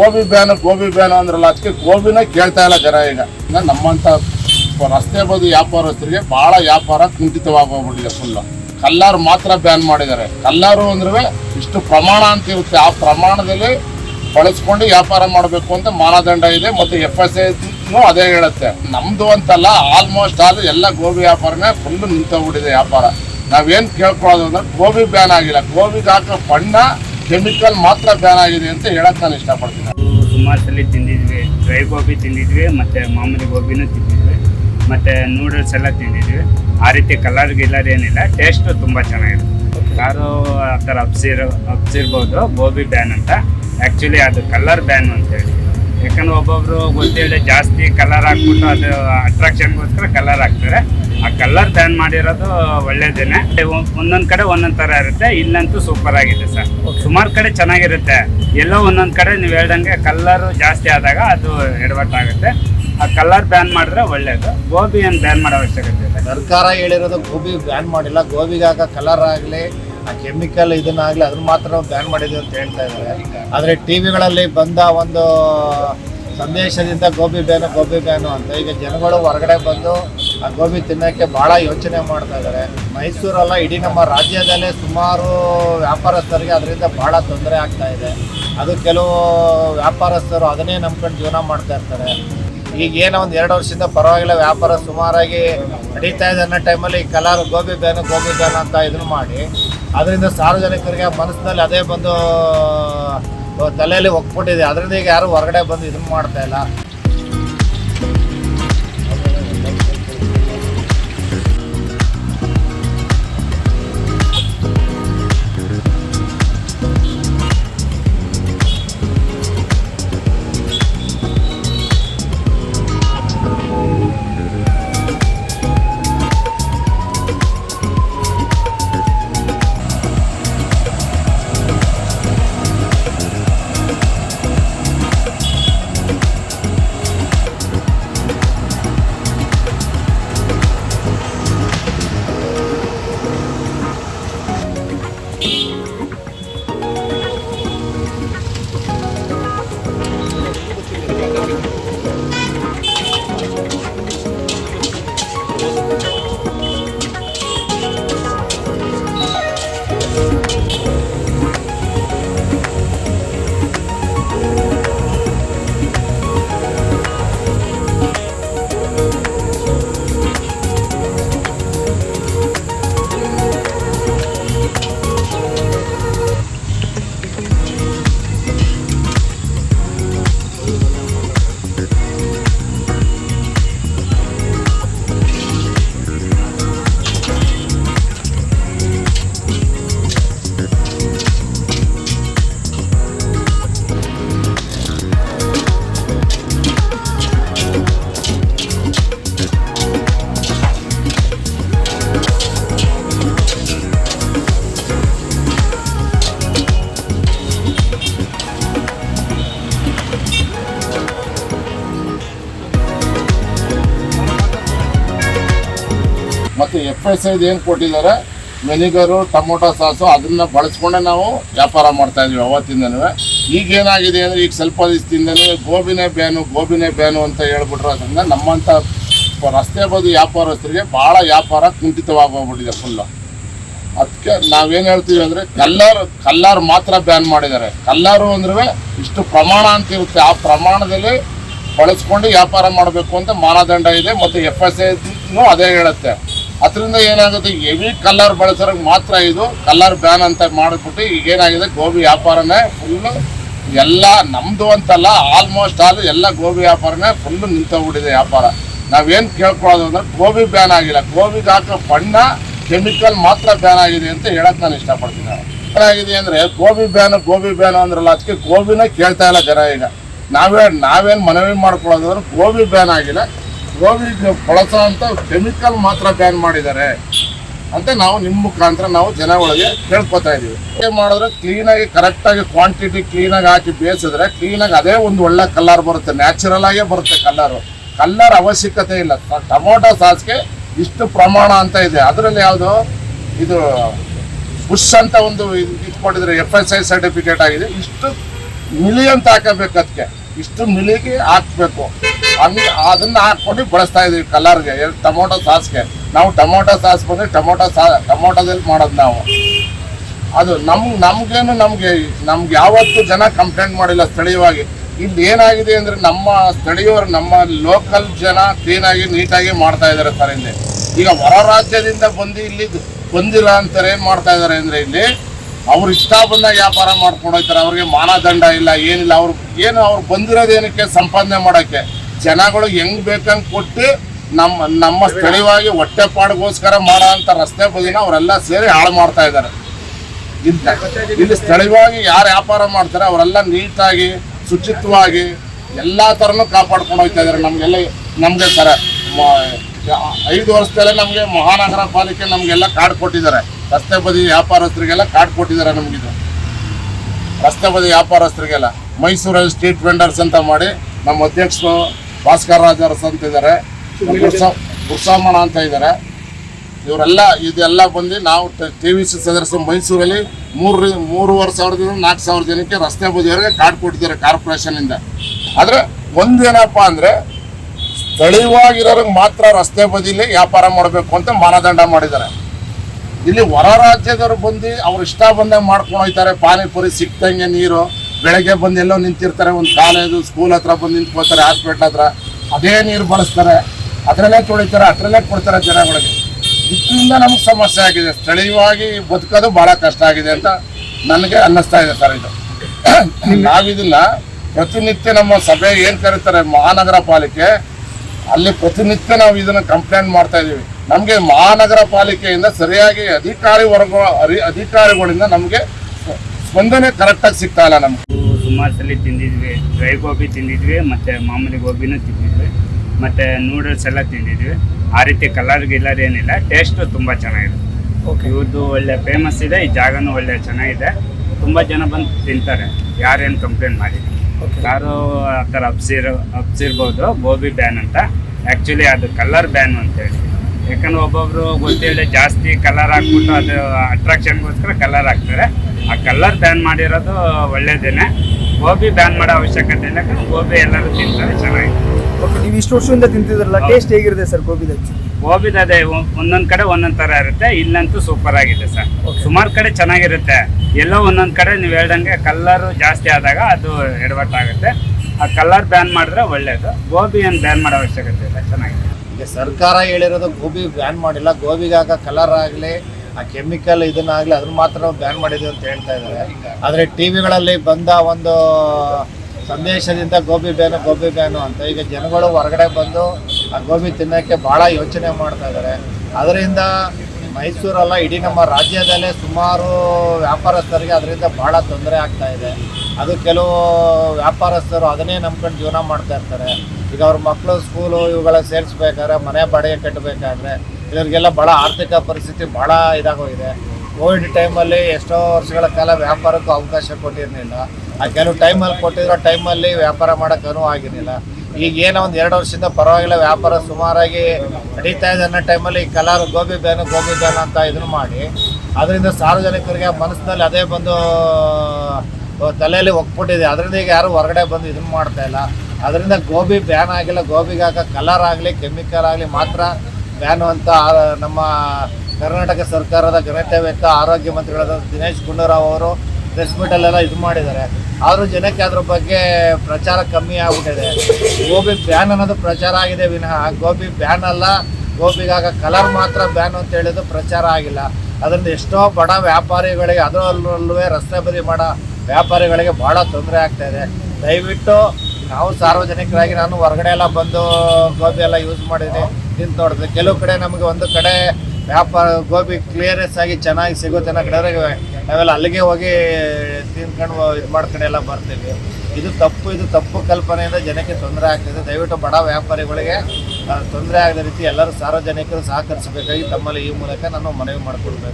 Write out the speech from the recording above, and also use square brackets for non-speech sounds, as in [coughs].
Gobi ban gobi ban ಅಂದ್ರಲ್ಲ, ಅದಕ್ಕೆ ಗೋಬಿನ ಕೇಳ್ತಾ ಇಲ್ಲ ಜನ ಈಗ. ನಮ್ಮಂತ ರಸ್ತೆ ಬದಿ ವ್ಯಾಪಾರಸ್ಥರಿಗೆ ಬಹಳ ವ್ಯಾಪಾರ ಕುಂಠಿತವಾಗೋಗ್ಬಿಟ್ಟಿದೆ ಫುಲ್ಲು ಫುಲ್ ಕಲ್ಲಾರು ಮಾತ್ರ ಬ್ಯಾನ್ ಮಾಡಿದ್ದಾರೆ. ಕಲ್ಲಾರು ಅಂದ್ರೆ ಇಷ್ಟು ಪ್ರಮಾಣ ಅಂತ ಇರುತ್ತೆ. ಆ ಪ್ರಮಾಣದಲ್ಲಿ ಬಳಸ್ಕೊಂಡು ವ್ಯಾಪಾರ ಮಾಡಬೇಕು ಅಂತ ಮಾನದಂಡ ಇದೆ ಮತ್ತು ಎಫ್ ಎಸ್ ಐನು ಅದೇ ಹೇಳುತ್ತೆ. ನಮ್ದು ಅಂತಲ್ಲ ಆಲ್ಮೋಸ್ಟ್ ಆಲ್ ಎಲ್ಲ ಗೋಬಿ ವ್ಯಾಪಾರನೇ ಫುಲ್ ನಿಂತೋಗ್ಬಿಟ್ಟಿದೆ ವ್ಯಾಪಾರ. ನಾವೇನು ಕೇಳ್ಕೊಳ್ಳೋದು ಅಂದ್ರೆ ಗೋಬಿ ಬ್ಯಾನ್ ಆಗಿಲ್ಲ. ಗೋಬಿಗೆ ಹಾಕೋ ಬಣ್ಣ ಕೆಮಿಕಲ್ ಮಾತ್ರ ಬ್ಯಾನ್ ಆಗಿದೆ ಅಂತ ಹೇಳಕ್ ನಾನು ಇಷ್ಟಪಡ್ತೀನಿ. ಸುಮಾರು ತಿಂದಿದ್ವಿ ಡ್ರೈ ಗೋಬಿ ತಿಂದಿದ್ವಿ, ಮತ್ತು ಮಾಮೂಲಿ ಗೋಬಿನೂ ತಿಂದಿದ್ವಿ, ಮತ್ತು ನೂಡಲ್ಸ್ ಎಲ್ಲ ತಿಂದಿದ್ವಿ. ಆ ರೀತಿ ಕಲರ್ ಗಿಲ್ಲರ್ ಏನಿಲ್ಲ ಟೇಸ್ಟು ತುಂಬ ಚೆನ್ನಾಗಿದೆ. ಯಾರು ಆ ಥರ ಅಪ್ಸಿರ್ ಅಪ್ಸಿರ್ಬೋದು ಗೋಬಿ ಬ್ಯಾನ್ ಅಂತ. ಆ್ಯಕ್ಚುಲಿ ಅದು ಕಲರ್ ಬ್ಯಾನ್ ಅಂತೇಳಿ ಯಾಕಂದ್ರೆ ಒಬ್ಬೊಬ್ರು ಗೊತ್ತಿಲ್ಲದೆ ಜಾಸ್ತಿ ಕಲರ್ ಹಾಕ್ಬಿಟ್ಟು ಅದು ಅಟ್ರಾಕ್ಷನ್ಗೋಸ್ಕರ ಕಲರ್ ಹಾಕ್ತಾರೆ. ಆ ಕಲರ್ ಬ್ಯಾನ್ ಮಾಡಿರೋದು ಒಳ್ಳೇದೇನೆ. ಒಂದೊಂದು ಕಡೆ ಒಂದೊಂದ್ ತರ ಇರುತ್ತೆ ಇಲ್ಲಂತೂ ಸೂಪರ್ ಆಗಿದೆ ಸರ್. ಸುಮಾರು ಕಡೆ ಚೆನ್ನಾಗಿರುತ್ತೆ. ಎಲ್ಲೋ ಒಂದೊಂದು ಕಡೆ ನೀವು ಹೇಳ್ದಂಗೆ ಕಲರ್ ಜಾಸ್ತಿ ಆದಾಗ ಅದು ಎಡವಟ್ಟಾಗುತ್ತೆ ಆ ಕಲರ್ ಬ್ಯಾನ್ ಮಾಡಿದ್ರೆ ಒಳ್ಳೇದು. ಗೋಬಿ ಏನು ಬ್ಯಾನ್ ಮಾಡೋ ಅವಶ್ಯಕತೆ ಇಲ್ಲ. ಸರ್ಕಾರ ಹೇಳಿರೋದು ಗೋಬಿ ಬ್ಯಾನ್ ಮಾಡಿಲ್ಲ. ಗೋಬಿಗಾಗ ಕಲರ್ ಆಗಲಿ ಆ ಕೆಮಿಕಲ್ ಇದನ್ನಾಗಲಿ ಅದನ್ನ ಮಾತ್ರ ಬ್ಯಾನ್ ಮಾಡಿದ್ವಿ ಅಂತ ಹೇಳ್ತಾ ಇದ್ದಾರೆ. ಆದರೆ ಟಿ ವಿಗಳಲ್ಲಿ ಬಂದ ಒಂದು ಸಂದೇಶದಿಂದ ಗೋಬಿ ಬ್ಯಾನು ಗೋಬಿ ಬ್ಯಾನು ಅಂತ. ಈಗ ಜನಗಳು ಹೊರಗಡೆ ಬಂದು ಆ ಗೋಬಿ ತಿನ್ನೋಕ್ಕೆ ಭಾಳ ಯೋಚನೆ ಮಾಡ್ತಾ ಇದ್ದಾರೆ ಮೈಸೂರಲ್ಲ ಇಡೀ ನಮ್ಮ ರಾಜ್ಯದಲ್ಲೇ ಸುಮಾರು ವ್ಯಾಪಾರಸ್ಥರಿಗೆ ಅದರಿಂದ ಭಾಳ ತೊಂದರೆ ಆಗ್ತಾ ಇದೆ. ಅದು ಕೆಲವು ವ್ಯಾಪಾರಸ್ಥರು ಅದನ್ನೇ ನಂಬ್ಕೊಂಡು ಜೀವನ ಮಾಡ್ತಾ ಇರ್ತಾರೆ. ಈಗ ಏನೋ ಒಂದು ಎರಡು ವರ್ಷದಿಂದ ಪರವಾಗಿಲ್ಲ, ವ್ಯಾಪಾರ ಸುಮಾರಾಗಿ ನಡೀತಾ ಇದೆ ಅನ್ನೋ ಟೈಮಲ್ಲಿ colour gobi ban, gobi ban ಅಂತ ಇದನ್ನು ಮಾಡಿ ಅದರಿಂದ ಸಾರ್ವಜನಿಕರಿಗೆ ಮನಸ್ಸಿನಲ್ಲಿ ಅದೇ ಬಂದು, ತಲೆಯಲ್ಲಿ ಒಗ್ಬಿಟ್ಟಿದೆ. ಅದರಿಂದ ಈಗ ಯಾರು ಹೊರಗಡೆ ಬಂದು ಇದನ್ನು ಮಾಡ್ತಾ ಇಲ್ಲ. ಮತ್ತು ಎಫ್ ಎಸ್ ಐದು ಏನು ಕೊಟ್ಟಿದ್ದಾರೆ? ವೆನಿಗರು, ಟೊಮೊಟೊ ಸಾಸು, ಅದನ್ನ ಬಳಸ್ಕೊಂಡೆ ನಾವು ವ್ಯಾಪಾರ ಮಾಡ್ತಾ ಇದ್ವಿ ಅವತ್ತಿಂದನೂ ಈಗ ಏನಾಗಿದೆ ಅಂದರೆ ಈಗ ಸ್ವಲ್ಪ ದಿವಸದಿಂದನೇ ಗೋಬಿನೇ ಬ್ಯಾನು ಗೋಬಿನೇ ಬ್ಯಾನು ಅಂತ ಹೇಳ್ಬಿಟ್ರು. ಅದರಿಂದ ನಮ್ಮಂಥ ರಸ್ತೆ ಬದಿ ವ್ಯಾಪಾರಸ್ಥರಿಗೆ ಭಾಳ ವ್ಯಾಪಾರ ಕುಂಠಿತವಾಗೋಗ್ಬಿಟ್ಟಿದೆ ಫುಲ್ಲು ಅದಕ್ಕೆ ನಾವೇನು ಹೇಳ್ತೀವಿ ಅಂದರೆ ಕಲ್ಲರ್ ಕಲ್ಲರ್ ಮಾತ್ರ ಬ್ಯಾನ್ ಮಾಡಿದ್ದಾರೆ. ಕಲ್ಲರು ಅಂದ್ರೆ ಇಷ್ಟು ಪ್ರಮಾಣ ಅಂತ ಇರುತ್ತೆ ಆ ಪ್ರಮಾಣದಲ್ಲಿ ಬಳಸ್ಕೊಂಡು ವ್ಯಾಪಾರ ಮಾಡಬೇಕು ಅಂತ ಮಾನದಂಡ ಇದೆ. ಮತ್ತು ಎಫ್ ಎಸ್ ಐನು ಅದೇ ಹೇಳುತ್ತೆ. ಅದರಿಂದ ಏನಾಗುತ್ತೆ? ಹೆವಿ ಕಲ್ಲರ್ ಬಳಸೋರಿಗೆ ಮಾತ್ರ ಇದು ಕಲ್ಲರ್ ಬ್ಯಾನ್ ಅಂತ ಮಾಡಿಬಿಟ್ಟು ಈಗ ಏನಾಗಿದೆ ಗೋಬಿ ವ್ಯಾಪಾರನೇ ಫುಲ್ಲು ಎಲ್ಲ ನಮ್ಮದು ಅಂತಲ್ಲ ಆಲ್ಮೋಸ್ಟ್ ಆಲ್ ಎಲ್ಲ ಗೋಬಿ ವ್ಯಾಪಾರನೇ ಫುಲ್ಲು ನಿಂತೋಗ್ಬಿಟ್ಟಿದೆ ವ್ಯಾಪಾರ. ನಾವೇನು ಕೇಳ್ಕೊಳೋದು ಅಂದ್ರೆ ಗೋಬಿ ಬ್ಯಾನ್ ಆಗಿಲ್ಲ. ಗೋಬಿಗೆ ಹಾಕೋ ಬಣ್ಣ ಕೆಮಿಕಲ್ ಮಾತ್ರ ಬ್ಯಾನ್ ಆಗಿದೆ ಅಂತ ಹೇಳಕ್ಕೆ ನಾನು ಇಷ್ಟಪಡ್ತೀನಿ. ಏನಾಗಿದೆ ಅಂದ್ರೆ ಗೋಬಿ ಬ್ಯಾನ್ ಗೋಬಿ ಬ್ಯಾನ್ ಅಂದ್ರಲ್ಲ, ಅದಕ್ಕೆ ಗೋಬಿನೇ ಕೇಳ್ತಾ ಇಲ್ಲ ಜನ ಈಗ. ನಾವೇ ನಾವೇನು ಮನವಿ ಮಾಡ್ಕೊಳೋದು ಅಂದ್ರೆ ಗೋಬಿ ಬ್ಯಾನ್ ಆಗಿಲ್ಲ. ಗೋಬಿ ಬಳಸೋ ಅಂತ ಕೆಮಿಕಲ್ ಮಾತ್ರ ಬ್ಯಾನ್ ಮಾಡಿದ್ದಾರೆ ಅಂತ ನಾವು ನಿಮ್ಮ ಮುಖಾಂತರ ನಾವು ಜನ ಒಳಗೆ ಕೇಳ್ಕೊತಾ ಇದೀವಿ. ಮಾಡಿದ್ರೆ ಕ್ಲೀನಾಗಿ ಕರೆಕ್ಟಾಗಿ ಕ್ವಾಂಟಿಟಿ ಕ್ಲೀನಾಗಿ ಹಾಕಿ ಬೇಯಿಸಿದ್ರೆ ಕ್ಲೀನಾಗಿ ಅದೇ ಒಂದು ಒಳ್ಳೆ ಕಲರ್ ಬರುತ್ತೆ. ನ್ಯಾಚುರಲ್ ಆಗೇ ಬರುತ್ತೆ ಕಲ್ಲರು ಕಲ್ಲರ್ ಅವಶ್ಯಕತೆ ಇಲ್ಲ. ಟೊಮೊಟೊ ಸಾಸ್ಗೆ ಇಷ್ಟು ಪ್ರಮಾಣ ಅಂತ ಇದೆ. ಅದರಲ್ಲಿ ಯಾವುದು? ಇದು ಬುಷ್ ಅಂತ ಒಂದು ಇದು ಇಟ್ಕೊಂಡಿದ್ರೆ ಎಫ್ ಎಸ್ ಐ ಸರ್ಟಿಫಿಕೇಟ್ ಆಗಿದೆ. ಇಷ್ಟು ಮಿಲಿಯನ್ ಹಾಕಬೇಕು ಅದಕ್ಕೆ ಇಷ್ಟು ಮಿಲಿಗೆ ಹಾಕ್ಬೇಕು. ಹಂಗೆ ಅದನ್ನ ಹಾಕ್ಕೊಂಡು ಬಳಸ್ತಾ ಇದೀವಿ ಕಲರ್ಗೆ. ಟೊಮೊಟೊ ಸಾಸ್ಗೆ. ನಾವು ಟೊಮೊಟೊ ಸಾಸ್ ಬಂದ್ರೆ ಟೊಮೊಟೊ ಸಾ ಟೊಮೊಟೊದಲ್ಲಿ ಮಾಡೋದು ನಾವು. ಅದು ನಮ್, ನಮ್ಗೇನು ನಮ್ಗೆ ನಮ್ಗೆ ಯಾವತ್ತೂ ಜನ ಕಂಪ್ಲೇಂಟ್ ಮಾಡಿಲ್ಲ ಸ್ಥಳೀಯವಾಗಿ. ಇಲ್ಲಿ ಏನಾಗಿದೆ ಅಂದ್ರೆ ನಮ್ಮ ಸ್ಥಳೀಯವರು, ನಮ್ಮ ಲೋಕಲ್ ಜನ ಕ್ಲೀನಾಗಿ, ನೀಟಾಗಿ ಮಾಡ್ತಾ ಇದ್ದಾರೆ ಸರ್ ಇಲ್ಲಿ. ಈಗ ಹೊರ ರಾಜ್ಯದಿಂದ ಬಂದು ಇಲ್ಲಿ ಬಂದಿಲ್ಲ ಅಂತಾರೆ, ಏನ್ ಮಾಡ್ತಾ ಇದ್ದಾರೆ ಅಂದ್ರೆ ಇಲ್ಲಿ ಅವ್ರು ಇಷ್ಟ ಬಂದಾಗ ವ್ಯಾಪಾರ ಮಾಡ್ಕೊಂಡು ಹೋಗ್ತಾರೆ. ಅವ್ರಿಗೆ ಮಾನದಂಡ ಇಲ್ಲ, ಏನಿಲ್ಲ. ಅವ್ರು ಏನು, ಅವ್ರು ಬಂದಿರೋದೇನಕ್ಕೆ ಸಂಪಾದನೆ ಮಾಡೋಕ್ಕೆ. ಜನಗಳು ಹೆಂಗ್ ಬೇಕಂಗೆ ಕೊಟ್ಟು ನಮ್ಮ ನಮ್ಮ ಸ್ಥಳೀಯವಾಗಿ ಹೊಟ್ಟೆಪಾಡಿಗೋಸ್ಕರ ಮಾಡೋ ಅಂತ ರಸ್ತೆ ಬದಿನ ಅವರೆಲ್ಲ ಸೇರಿ ಹಾಳು ಮಾಡ್ತಾ ಇದ್ದಾರೆ. ಇಲ್ಲಿ ಸ್ಥಳೀಯವಾಗಿ ಯಾರು ವ್ಯಾಪಾರ ಮಾಡ್ತಾರೆ, ಅವರೆಲ್ಲ ನೀಟಾಗಿ, ಶುಚಿತ್ವವಾಗಿ ಎಲ್ಲ ಥರನೂ ಕಾಪಾಡ್ಕೊಂಡು ಹೋಗ್ತಾ ಇದ್ದಾರೆ. ನಮಗೆಲ್ಲ, ನಮಗೆ ಸರ ಐದು ವರ್ಷದಲ್ಲೇ ನಮಗೆ ಮಹಾನಗರ ಪಾಲಿಕೆ ನಮಗೆಲ್ಲ ಕಾರ್ಡ್ ಕೊಟ್ಟಿದ್ದಾರೆ. ರಸ್ತೆ ಬದಿ ವ್ಯಾಪಾರಸ್ಥರಿಗೆಲ್ಲ ಕಾರ್ಡ್ ಕೊಟ್ಟಿದ್ದಾರೆ ನಮಗಿದು. ರಸ್ತೆ ಬದಿ ವ್ಯಾಪಾರಸ್ಥರಿಗೆಲ್ಲ. ಮೈಸೂರಲ್ಲಿ ಸ್ಟ್ರೀಟ್ ವೆಂಡರ್ಸ್ ಅಂತ ಮಾಡಿ ನಮ್ಮ ಅಧ್ಯಕ್ಷರು ಭಾಸ್ಕರ್ ರಾಜರ್ಸ್ ಅಂತ ಇದ್ದಾರೆ. ಗುರ್ಸಮ್ಮಣ ಅಂತ ಇದ್ದಾರೆ. ಇವರೆಲ್ಲ ಇದೆಲ್ಲ ಬಂದು ನಾವು ಟಿ ವಿ ಸಿ ಸದಸ್ಯರು ಮೈಸೂರಲ್ಲಿ ಮೂರು, ಮೂರುವರೆ ಸಾವಿರದಿಂದ ನಾಲ್ಕು ಸಾವಿರ ಜನಕ್ಕೆ ರಸ್ತೆ ಬದಿಯವರೆಗೆ ಕಾರ್ಡ್ ಕೊಟ್ಟಿದ್ದಾರೆ ಕಾರ್ಪೊರೇಷನಿಂದ ಆದರೆ ಒಂದೇನಪ್ಪ ಅಂದರೆ ಸ್ಥಳೀಯವಾಗಿರೋರಿಗೆ ಮಾತ್ರ ರಸ್ತೆ ಬದಿಲಿ ವ್ಯಾಪಾರ ಮಾಡಬೇಕು ಅಂತ ಮಾನದಂಡ ಮಾಡಿದ್ದಾರೆ. ಇಲ್ಲಿ ಹೊರ ರಾಜ್ಯದವ್ರು ಬಂದು ಅವ್ರು ಇಷ್ಟ ಬಂದಂಗೆ ಮಾಡ್ಕೊಂಡು ಹೋಗ್ತಾರೆ ಪಾನಿಪುರಿ ಸಿಕ್ತಂಗೆ ನೀರು, ಬೆಳಗ್ಗೆ ಬಂದು ಎಲ್ಲೋ ನಿಂತಿರ್ತಾರೆ. ಒಂದು ಕಾಲೇಜು ಸ್ಕೂಲ್ ಹತ್ರ ಬಂದು ನಿಂತ್ಕೋತಾರೆ ಹಾಸ್ಪಿಟ್ಲ್ ಹತ್ರ. ಅದೇ ನೀರು ಬಳಸ್ತಾರೆ. ಅದರಲ್ಲೇ ತೊಳಿತಾರೆ, ಅದರಲ್ಲೇ ಕೊಡ್ತಾರೆ ಜನಗಳಿಗೆ. ಇದರಿಂದ ನಮ್ಗೆ ಸಮಸ್ಯೆ ಆಗಿದೆ. ಸ್ಥಳೀಯವಾಗಿ ಬದುಕೋದು ಭಾಳ ಕಷ್ಟ ಆಗಿದೆ ಅಂತ ನನಗೆ ಅನ್ನಿಸ್ತಾ ಇದೆ ಸರ್ ಇದು. [coughs] ನಾವಿದನ್ನ ಪ್ರತಿನಿತ್ಯ ನಮ್ಮ ಸಭೆ ಏನು ಕರೀತಾರೆ? ಮಹಾನಗರ ಪಾಲಿಕೆ ಅಲ್ಲಿ ಪ್ರತಿನಿತ್ಯ ನಾವು ಇದನ್ನ ಕಂಪ್ಲೇಂಟ್ ಮಾಡ್ತಾ ಇದೀವಿ ನಮಗೆ ಮಹಾನಗರ ಪಾಲಿಕೆಯಿಂದ ಸರಿಯಾಗಿ ಅಧಿಕಾರಿ ವರ್ಗ ಅರಿ- ಅಧಿಕಾರಿಗಳಿಂದ ನಮಗೆ ಸ್ಪಂದನೆ ಕರೆಕ್ಟಾಗಿ ಸಿಗ್ತಾ ಇಲ್ಲ ನಮ್ಗೆ. ಸುಮಾರು ಸಲ ತಿಂದಿದ್ವಿ. ಡ್ರೈ ಗೋಬಿ ತಿಂದಿದ್ವಿ ಮತ್ತು ಮಾಮೂಲಿ ಗೋಬಿನೂ ತಿಂದಿದ್ವಿ ಮತ್ತು ನೂಡಲ್ಸ್ ಎಲ್ಲ ತಿಂದಿದ್ವಿ. ಆ ರೀತಿ ಕಲರ್ ಗಿಲ್ಲರ್ ಏನಿಲ್ಲ ಟೇಸ್ಟು ತುಂಬ ಚೆನ್ನಾಗಿದೆ. ಓಕೆ ಇವ್ರದ್ದು ಒಳ್ಳೆ ಫೇಮಸ್ ಇದೆ ಈ ಜಾಗನೂ ಒಳ್ಳೆ ಚೆನ್ನಾಗಿದೆ. ತುಂಬ ಜನ ಬಂದು ತಿಂತಾರೆ ಯಾರೇನು ಕಂಪ್ಲೇಂಟ್ ಮಾಡಿಲ್ಲ. ಓಕೆ ಯಾರು ಆ ಥರ ಅಪ್ಸಿರ್ ಅಪ್ಸಿರ್ಬೋದು ಗೋಬಿ ಬ್ಯಾನ್ ಅಂತ. ಆ್ಯಕ್ಚುಲಿ ಅದು ಕಲರ್ ಬ್ಯಾನ್ ಅಂತೇಳಿ ಯಾಕಂದ್ರೆ ಒಬ್ಬೊಬ್ರು ಗೊತ್ತಿಲ್ಲದೆ ಜಾಸ್ತಿ ಕಲರ್ ಹಾಕ್ಬಿಟ್ಟು ಅದು ಅಟ್ರಾಕ್ಷನ್ಗೋಸ್ಕರ ಕಲರ್ ಹಾಕ್ತಾರೆ. ಆ ಕಲರ್ ಬ್ಯಾನ್ ಮಾಡಿರೋದು ಒಳ್ಳೇದೇನೆ. ಗೋಬಿ ಬ್ಯಾನ್ ಮಾಡೋ ಅವಶ್ಯಕತೆ ಇಲ್ಲ ಗೋಬಿ ಎಲ್ಲರೂ ತಿಂತಾರೆ ಚೆನ್ನಾಗಿದೆ ಓಕೆ ನೀವು ಇಷ್ಟು ವರ್ಷದಿಂದ ತಿಂತಿದ್ರಲ್ಲ ಟೇಸ್ಟ್ ಹೇಗಿರುತ್ತೆ ಸರ್ ಗೋಬಿದ ಗೋಬಿದ ಅದೇ ಒಂದೊಂದು ಕಡೆ ಒಂದೊಂದು ಥರ ಇರುತ್ತೆ ಇಲ್ಲಂತೂ ಸೂಪರ್ ಆಗಿದೆ ಸರ್. ಸುಮಾರು ಕಡೆ ಚೆನ್ನಾಗಿರುತ್ತೆ. ಎಲ್ಲೋ ಒಂದೊಂದು ಕಡೆ ನೀವು ಹೇಳ್ದಂಗೆ ಕಲ್ಲರು ಜಾಸ್ತಿ ಆದಾಗ ಅದು ಎಡವಟ್ಟಾಗುತ್ತೆ ಆ ಕಲ್ಲರ್ ಬ್ಯಾನ್ ಮಾಡಿದ್ರೆ ಒಳ್ಳೇದು. ಗೋಬಿ ಏನು ಬ್ಯಾನ್ ಮಾಡೋ ಅವಶ್ಯಕತೆ ಇಲ್ಲ ಚೆನ್ನಾಗಿದೆ. ಈಗ ಸರ್ಕಾರ ಹೇಳಿರೋದು ಗೋಬಿ ಬ್ಯಾನ್ ಮಾಡಿಲ್ಲ. ಗೋಬಿಗಾಗ ಕಲರ್ ಆಗಲಿ ಆ ಕೆಮಿಕಲ್ ಇದನ್ನಾಗಲಿ ಅದನ್ನ ಮಾತ್ರ ಬ್ಯಾನ್ ಮಾಡಿದ್ವಿ ಅಂತ ಹೇಳ್ತಾ ಇದ್ದಾರೆ. ಆದರೆ ಟಿ ವಿಗಳಲ್ಲಿ ಬಂದ ಒಂದು ಸಂದೇಶದಿಂದ ಗೋಬಿ ಬೇನು ಗೋಬಿ ಬೇನು ಅಂತ. ಈಗ ಜನಗಳು ಹೊರಗಡೆ ಬಂದು ಆ ಗೋಬಿ ತಿನ್ನೋಕ್ಕೆ ಭಾಳ ಯೋಚನೆ ಮಾಡ್ತಾ ಇದ್ದಾರೆ ಅದರಿಂದ ಮೈಸೂರಲ್ಲ ಇಡೀ ನಮ್ಮ ರಾಜ್ಯದಲ್ಲೇ ಸುಮಾರು ವ್ಯಾಪಾರಸ್ಥರಿಗೆ ಅದರಿಂದ ಭಾಳ ತೊಂದರೆ ಆಗ್ತಾ ಇದೆ. ಅದು ಕೆಲವು ವ್ಯಾಪಾರಸ್ಥರು ಅದನ್ನೇ ನಂಬ್ಕೊಂಡು ಜೀವನ ಮಾಡ್ತಾ ಇರ್ತಾರೆ. ಈಗ ಅವ್ರ ಮಕ್ಕಳು ಸ್ಕೂಲು ಇವುಗಳ ಸೇರಿಸ್ಬೇಕಾದ್ರೆ, ಮನೆ ಬಾಡಿಗೆ ಕಟ್ಟಬೇಕಾದ್ರೆ, ಇವರಿಗೆಲ್ಲ ಭಾಳ ಆರ್ಥಿಕ ಪರಿಸ್ಥಿತಿ ಭಾಳ ಇದಾಗೋಗಿದೆ. ಕೋವಿಡ್ ಟೈಮಲ್ಲಿ ಎಷ್ಟೋ ವರ್ಷಗಳ ಕಾಲ ವ್ಯಾಪಾರಕ್ಕೂ ಅವಕಾಶ ಕೊಟ್ಟಿರಲಿಲ್ಲ. ಆ ಕೆಲವು ಟೈಮಲ್ಲಿ ಕೊಟ್ಟಿರೋ ಟೈಮಲ್ಲಿ ವ್ಯಾಪಾರ ಮಾಡೋಕ್ಕೆ ಆಗಿರಲಿಲ್ಲ. ಈಗ ಏನೋ ಒಂದು ಎರಡು ವರ್ಷದಿಂದ ಪರವಾಗಿಲ್ಲ, ವ್ಯಾಪಾರ ಸುಮಾರಾಗಿ ನಡೀತಾ ಇದೆ ಅನ್ನೋ ಟೈಮಲ್ಲಿ ಈ colour gobi ban gobi ban ಅಂತ ಇದನ್ನು ಮಾಡಿ, ಅದರಿಂದ ಸಾರ್ವಜನಿಕರಿಗೆ ಮನಸ್ಸಿನಲ್ಲಿ ಅದೇ ಬಂದು ತಲೆಯಲ್ಲಿ ಒಗ್ಬಿಟ್ಟಿದೆ ಅದರಿಂದ ಈಗ ಯಾರು ಹೊರಗಡೆ ಬಂದು ಇದನ್ನು ಮಾಡ್ತಾ ಇಲ್ಲ. ಅದರಿಂದ ಗೋಬಿ ಬ್ಯಾನ್ ಆಗಿಲ್ಲ. ಗೋಬಿಗಾಗ ಕಲರ್ ಆಗಲಿ, ಕೆಮಿಕಲ್ ಆಗಲಿ ಮಾತ್ರ ಬ್ಯಾನು ಅಂತ ನಮ್ಮ ಕರ್ನಾಟಕ ಸರ್ಕಾರದ ಘನತೆ ವ್ಯಕ್ತ ಆರೋಗ್ಯ ಮಂತ್ರಿಗಳಾದ ದಿನೇಶ್ ಗುಂಡೂರಾವ್ ಅವರು ಪ್ರೆಸ್ ಮೀಟಲ್ಲೆಲ್ಲ ಇದು ಮಾಡಿದ್ದಾರೆ. ಆದರೂ ಜನಕ್ಕೆ ಅದ್ರ ಬಗ್ಗೆ ಪ್ರಚಾರ ಕಮ್ಮಿ ಆಗ್ಬಿಟ್ಟಿದೆ. ಗೋಬಿ ಬ್ಯಾನ್ ಅನ್ನೋದು ಪ್ರಚಾರ ಆಗಿದೆ ವಿನಃ. ಗೋಬಿ ಬ್ಯಾನ್ ಅಲ್ಲ, ಗೋಬಿಗಾಗ ಕಲರ್ ಮಾತ್ರ ಬ್ಯಾನ್ ಅಂತ ಹೇಳಿದ್ದು ಪ್ರಚಾರ ಆಗಿಲ್ಲ. ಅದರಿಂದ ಎಷ್ಟೋ ಬಡ ವ್ಯಾಪಾರಿಗಳಿಗೆ ಅದರಲ್ಲೂ ರಸ್ತೆ ಬದಿ ಮಾಡೋ ವ್ಯಾಪಾರಿಗಳಿಗೆ ಭಾಳ ತೊಂದರೆ ಆಗ್ತಾ ಇದೆ. ದಯವಿಟ್ಟು ನಾವು ಸಾರ್ವಜನಿಕರಾಗಿ ನಾನು ಹೊರಗಡೆ ಎಲ್ಲ ಬಂದು ಗೋಬಿ ಎಲ್ಲ ಯೂಸ್ ಮಾಡಿದ್ದೀನಿ. ತಿಂದು ನೋಡಿದೆ ಕೆಲವು ಕಡೆ ನಮಗೆ ಒಂದು ಕಡೆ ವ್ಯಾಪಾರ, ಗೋಬಿ ಕ್ಲಿಯರೆನ್ಸ್ ಆಗಿ ಚೆನ್ನಾಗಿ ಸಿಗುತ್ತೆ ಅನ್ನೋ ಕಡೆ ನಾವೆಲ್ಲ ಅಲ್ಲಿಗೆ ಹೋಗಿ ತಿನ್ಕೊಂಡು ಇದು ಮಾಡ್ಕೊಂಡು ಎಲ್ಲ ಬರ್ತೀವಿ. ಇದು ತಪ್ಪು ಇದು ತಪ್ಪು ಕಲ್ಪನೆಯಿಂದ ಜನಕ್ಕೆ ತೊಂದರೆ ಆಗ್ತಿದೆ. ದಯವಿಟ್ಟು ಬಡ ವ್ಯಾಪಾರಿಗಳಿಗೆ ತೊಂದರೆ ಆಗದ ರೀತಿ ಎಲ್ಲರೂ ಸಾರ್ವಜನಿಕರು ಸಹಕರಿಸಬೇಕಾಗಿ ತಮ್ಮಲ್ಲಿ ಈ ಮೂಲಕ ನಾನು ಮನವಿ ಮಾಡಿಕೊಡ್ಬೇಕು